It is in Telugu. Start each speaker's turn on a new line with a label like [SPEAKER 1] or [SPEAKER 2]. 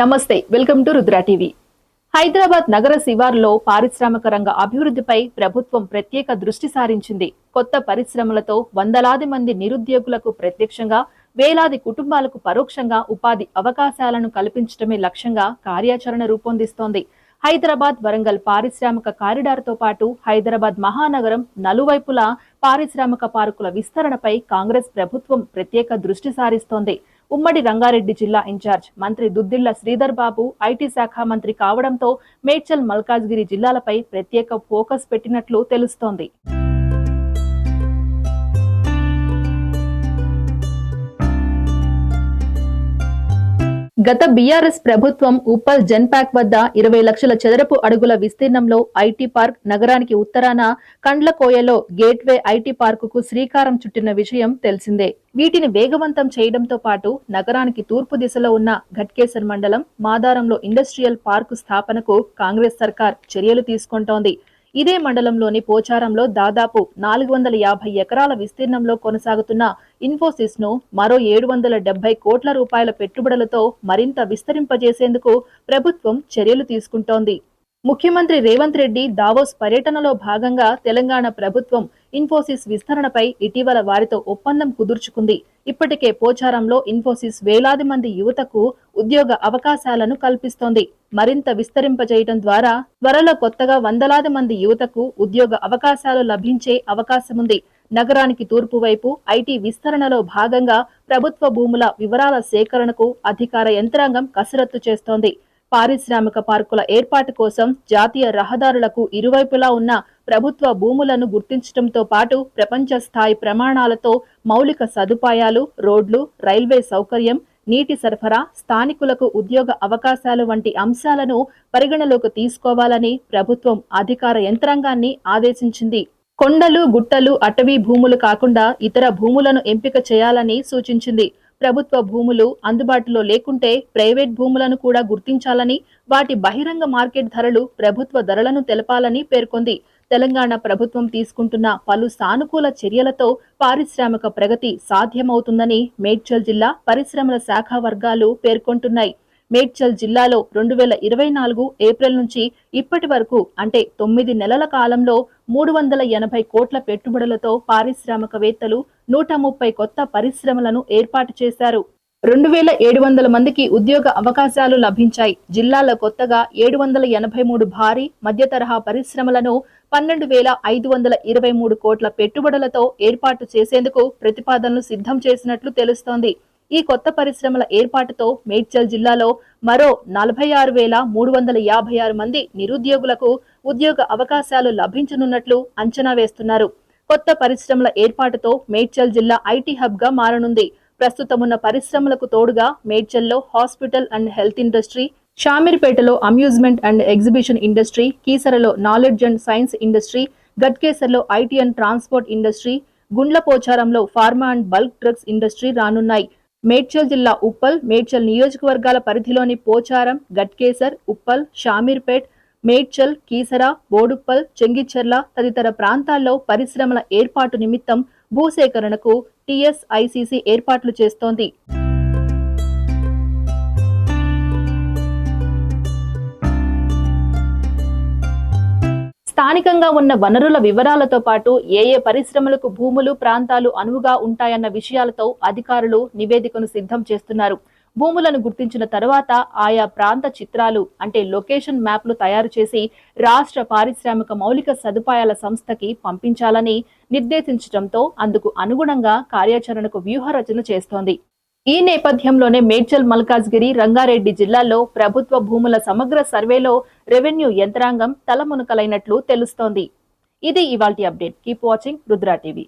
[SPEAKER 1] నమస్తే welcome to Rudra TV. Hyderabad నగర శివార్లో పారిశ్రామిక రంగ అభివృద్ధిపై ప్రభుత్వం ప్రత్యేక దృష్టి సారించింది. కొత్త పరిశ్రమలతో వందలాది మంది నిరుద్యోగులకు ప్రత్యక్షంగా వేలాది కుటుంబాలకు పరోక్షంగా ఉపాధి అవకాశాలను కల్పించడమే లక్ష్యంగా కార్యాచరణ రూపొందిస్తోంది. హైదరాబాద్ వరంగల్ పారిశ్రామిక కారిడార్తో పాటు హైదరాబాద్ మహానగరం నలువైపులా పారిశ్రామిక పార్కుల విస్తరణపై కాంగ్రెస్ ప్రభుత్వం ప్రత్యేక దృష్టి సారిస్తోంది. ఉమ్మడి రంగారెడ్డి జిల్లా ఇన్ఛార్జ్ మంత్రి దుద్దిళ్ళ శ్రీధర్ బాబు ఐటీ శాఖ మంత్రి కావడంతో మేడ్చల్ మల్కాజ్గిరి జిల్లాలపై ప్రత్యేక ఫోకస్ పెట్టినట్లు తెలుస్తోంది. గత బీఆర్ఎస్ ప్రభుత్వం ఉప్పల్ జన్పాక్ వద్ద ఇరవై లక్షల చదరపు అడుగుల విస్తీర్ణంలో ఐటీ పార్క్ నగరానికి ఉత్తరాన కండ్లకోయలో గేట్వే ఐటీ పార్కుకు శ్రీకారం చుట్టిన విషయం తెలిసిందే. వీటిని వేగవంతం చేయడంతో పాటు నగరానికి తూర్పు దిశలో ఉన్న ఘట్కేసర్ మండలం మాదారంలో ఇండస్ట్రియల్ పార్కు స్థాపనకు కాంగ్రెస్ సర్కార్ చర్యలు తీసుకుంటోంది. ఇదే మండలంలోని పోచారంలో దాదాపు నాలుగు వందల యాభై ఎకరాల విస్తీర్ణంలో కొనసాగుతున్న ఇన్ఫోసిస్ను మరో ఏడు వందల డెబ్బై కోట్ల రూపాయల పెట్టుబడులతో మరింత విస్తరింపజేసేందుకు ప్రభుత్వం చర్యలు తీసుకుంటోంది. ముఖ్యమంత్రి రేవంత్ రెడ్డి దావోస్ పర్యటనలో భాగంగా తెలంగాణ ప్రభుత్వం ఇన్ఫోసిస్ విస్తరణపై ఇటీవల వారితో ఒప్పందం కుదుర్చుకుంది. ఇప్పటికే పోచారంలో ఇన్ఫోసిస్ వేలాది మంది యువతకు ఉద్యోగ అవకాశాలను కల్పిస్తోంది. మరింత విస్తరింపజేయడం ద్వారా త్వరలో కొత్తగా వందలాది మంది యువతకు ఉద్యోగ అవకాశాలు లభించే అవకాశముంది. నగరానికి తూర్పు వైపు ఐటీ విస్తరణలో భాగంగా ప్రభుత్వ భూముల వివరాల సేకరణకు అధికార యంత్రాంగం కసరత్తు చేస్తోంది. పారిశ్రామిక పార్కుల ఏర్పాటు కోసం జాతీయ రహదారులకు ఇరువైపులా ఉన్న ప్రభుత్వ భూములను గుర్తించడంతో పాటు ప్రపంచ స్థాయి ప్రమాణాలతో మౌలిక సదుపాయాలు రోడ్లు రైల్వే సౌకర్యం నీటి సరఫరా స్థానికులకు ఉద్యోగ అవకాశాలు వంటి అంశాలను పరిగణలోకి తీసుకోవాలని ప్రభుత్వం అధికార యంత్రాంగాన్ని ఆదేశించింది. కొండలు గుట్టలు అటవీ భూములు కాకుండా ఇతర భూములను ఎంపిక చేయాలని సూచించింది. ప్రభుత్వ భూములు అందుబాటులో లేకుంటే ప్రైవేట్ భూములను కూడా గుర్తించాలని వాటి బహిరంగ మార్కెట్ ధరలు ప్రభుత్వ ధరలను తెలపాలని పేర్కొంది. తెలంగాణ ప్రభుత్వం తీసుకుంటున్న పలు సానుకూల చర్యలతో పారిశ్రామిక ప్రగతి సాధ్యమవుతుందని మేడ్చల్ జిల్లా పరిశ్రమల శాఖ వర్గాలు పేర్కొంటున్నాయి. మేడ్చల్ జిల్లాలో రెండు వేల ఇరవై నాలుగు ఏప్రిల్ నుంచి ఇప్పటి వరకు అంటే తొమ్మిది నెలల కాలంలో మూడు వందల ఎనభై కోట్ల పెట్టుబడులతో పారిశ్రామికవేత్తలు నూట ముప్పై కొత్త పరిశ్రమలను ఏర్పాటు చేశారు. రెండు వేల ఏడు వందల మందికి ఉద్యోగ అవకాశాలు లభించాయి. జిల్లాలో కొత్తగా ఏడు వందల ఎనభై మూడు భారీ మధ్య తరహా పరిశ్రమలను పన్నెండు వేల ఐదు వందల ఇరవై మూడు కోట్ల పెట్టుబడులతో ఏర్పాటు చేసేందుకు ప్రతిపాదనలు సిద్ధం చేసినట్లు తెలుస్తోంది. ఈ కొత్త పరిశ్రమల ఏర్పాటుతో మేడ్చల్ జిల్లాలో మరో నలభై ఆరు వేల మూడు వందల యాభై ఆరు మంది నిరుద్యోగులకు ఉద్యోగ అవకాశాలు లభించనున్నట్లు అంచనా వేస్తున్నారు. కొత్త పరిశ్రమల ఏర్పాటుతో మేడ్చల్ జిల్లా ఐటీ హబ్గా మారనుంది. ప్రస్తుతమున్న పరిశ్రమలకు తోడుగా మేడ్చల్లో హాస్పిటల్ అండ్ హెల్త్ ఇండస్ట్రీ షామీర్పేటలో అమ్యూజ్మెంట్ అండ్ ఎగ్జిబిషన్ ఇండస్ట్రీ కీసరలో నాలెడ్జ్ అండ్ సైన్స్ ఇండస్ట్రీ గట్కేసర్లో IT and transport industry గుండ్లపోచారంలో pharma and bulk drugs industry రానున్నాయి. మేడ్చల్ జిల్లా ఉప్పల్ మేడ్చల్ నియోజకవర్గాల పరిధిలోని పోచారం గట్కేసర్ ఉప్పల్ షామీర్పేట్ మేడ్చల్ కీసర బోడుప్పల్ చెంగిచెర్ల తదితర ప్రాంతాల్లో పరిశ్రమల ఏర్పాటు నిమిత్తం భూసేకరణకు టీఎస్ఐసిసి ఏర్పాట్లు చేస్తోంది. స్థానికంగా ఉన్న వనరుల వివరాలతో పాటు ఏ ఏ పరిశ్రమలకు భూములు ప్రాంతాలు అనువుగా ఉంటాయన్న విషయాలతో అధికారులు నివేదికను సిద్ధం చేస్తున్నారు. భూములను గుర్తించిన తర్వాత ఆయా ప్రాంత చిత్రాలు అంటే లొకేషన్ మ్యాప్లు తయారు చేసి రాష్ట్ర పారిశ్రామిక మౌలిక సదుపాయాల సంస్థకి పంపించాలని నిర్దేశించడంతో అందుకు అనుగుణంగా కార్యాచరణకు వ్యూహరచన చేస్తోంది. ఈ నేపథ్యంలోనే మేడ్చల్ మల్కాజ్గిరి రంగారెడ్డి జిల్లాల్లో ప్రభుత్వ భూముల సమగ్ర సర్వేలో రెవెన్యూ యంత్రాంగం తలమునకలైనట్లు తెలుస్తోంది. ఇది ఇవాల్టి update. Keep watching Rudra TV.